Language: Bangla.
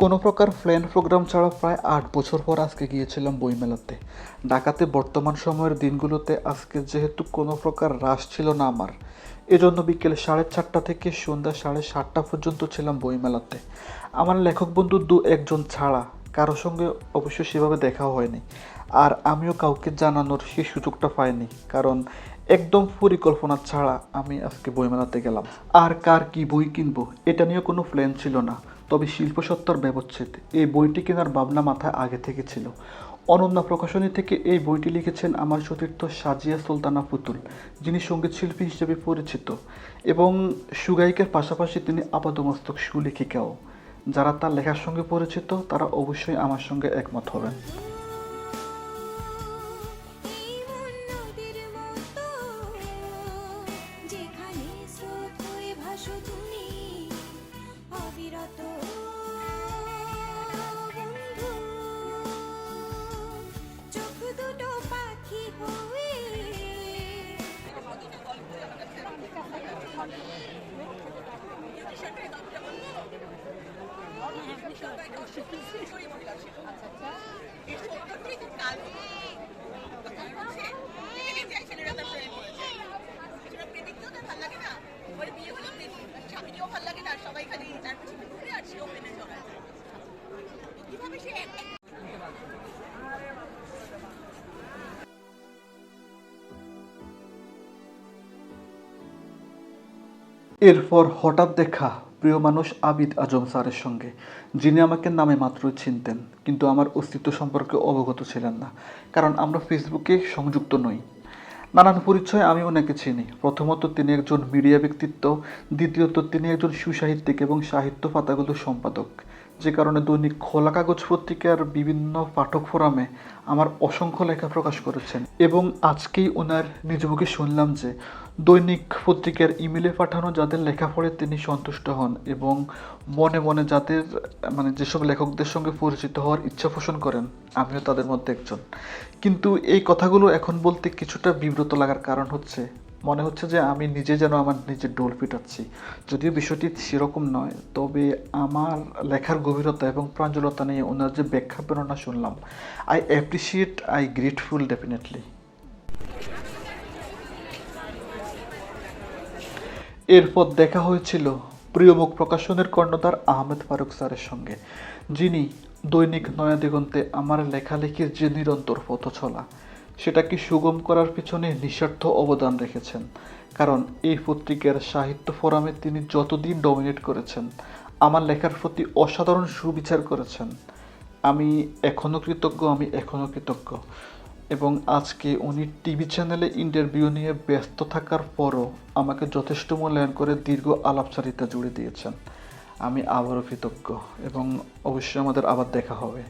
কোনো প্রকার প্ল্যান প্রোগ্রাম ছাড়া প্রায় আট বছর পর আজকে গিয়েছিলাম বইমেলাতে ঢাকাতে বর্তমান সময়ের দিনগুলোতে আজকে যেহেতু কোনো প্রকার রাশ ছিল না আমার, এজন্য বিকেল সাড়ে চারটা থেকে সন্ধ্যা সাড়ে সাতটা পর্যন্ত ছিলাম বইমেলাতে আমার লেখক বন্ধু দু একজন ছাড়া কারোর সঙ্গে অবশ্য সেভাবে দেখাও হয়নি। আর আমিও কাউকে জানানোর সেই সুযোগটা পাইনি, কারণ একদম পরিকল্পনা ছাড়া আমি আজকে বইমেলাতে গেলাম। আর কার কি বই কিনবো, এটা নিয়ে কোনো প্ল্যান ছিল না। তবে শিল্পসত্তার ব্যবচ্ছেদ, এই বইটি কেনার ভাবনা মাথায় আগে থেকে ছিল। অনন্যা প্রকাশনী থেকে এই বইটি লিখেছেন আমার সতীর্থ সাজিয়া সুলতানা পুতুল, যিনি সংগীত শিল্পী হিসেবে পরিচিত, এবং সুগায়িকার পাশাপাশি তিনি আপাদমস্তক সুলেখিকাও। যারা তার লেখার সঙ্গে পরিচিত, তারা অবশ্যই আমার সঙ্গে একমত হবেন। সবাই খালি তার পিছনে ঘুরে আর সেও যায়। তো কীভাবে সে এরপর হঠাৎ দেখা প্রিয় মানুষ আবিদ আজম স্যারের সঙ্গে, যিনি আমাকে নামে মাত্রই চিনতেন, কিন্তু আমার অস্তিত্ব সম্পর্কে অবগত ছিলেন না, কারণ আমরা ফেসবুকে সংযুক্ত নই। নানান পরিচয় আমি ওনাকে চিনি। প্রথমত তিনি একজন মিডিয়া ব্যক্তিত্ব, দ্বিতীয়ত তিনি একজন সুসাহিত্যিক এবং সাহিত্য পাতাগুলোর সম্পাদক, যে কারণে দৈনিক খোলা কাগজ পত্রিকার বিভিন্ন পাঠক ফোরামে আমার অসংখ্য লেখা প্রকাশ করেছেন। এবং আজকেই ওনার নিজ মুখে শুনলাম যে দৈনিক পত্রিকার ইমেলে পাঠানো যাদের লেখা পড়ে তিনি সন্তুষ্ট হন এবং মনে মনে যাদের মানে যেসব লেখকদের সঙ্গে পরিচিত হওয়ার ইচ্ছা পোষণ করেন, আমিও তাদের মধ্যে একজন। কিন্তু এই কথাগুলো এখন বলতে কিছুটা বিব্রত লাগার কারণ হচ্ছে, মনে হচ্ছে যে আমি নিজে যেন আমার নিজের ডোল পিটাচ্ছি। যদিও বিষয়টি সেরকম নয়, তবে আমার লেখার গভীরতা এবং প্রাঞ্জলতা নিয়ে ওনার যে ব্যাখ্যা প্রেরণা শুনলাম I appreciate I grateful definitely এরপর দেখা হয়েছিল প্রিয়মুখ প্রকাশনের কর্ণধার আহমেদ ফারুক স্যারের সঙ্গে, যিনি দৈনিক নয়া দিগন্তে আমার লেখালেখির যে নিরন্তর পথ চলা সেটাকে সুগম করার পিছনে নিঃস্বার্থ অবদান রেখেছেন? কারণ এই পত্রিকার সাহিত্য ফোরামে তিনি যতদিন ডমিনেট করেছেন, আমার লেখার প্রতি অসাধারণ সুবিচার করেছেন। আমি এখনও কৃতজ্ঞ, আমি এখনও কৃতজ্ঞ। এবং আজকে উনি টিভি চ্যানেলে ইন্টারভিউ নিয়ে ব্যস্ত থাকার পরও আমাকে যথেষ্ট মূল্যায়ন করে দীর্ঘ আলাপচারিতা জুড়ে দিয়েছেন। আমি আবারও কৃতজ্ঞ এবং অবশ্যই আমাদের আবার দেখা হবে।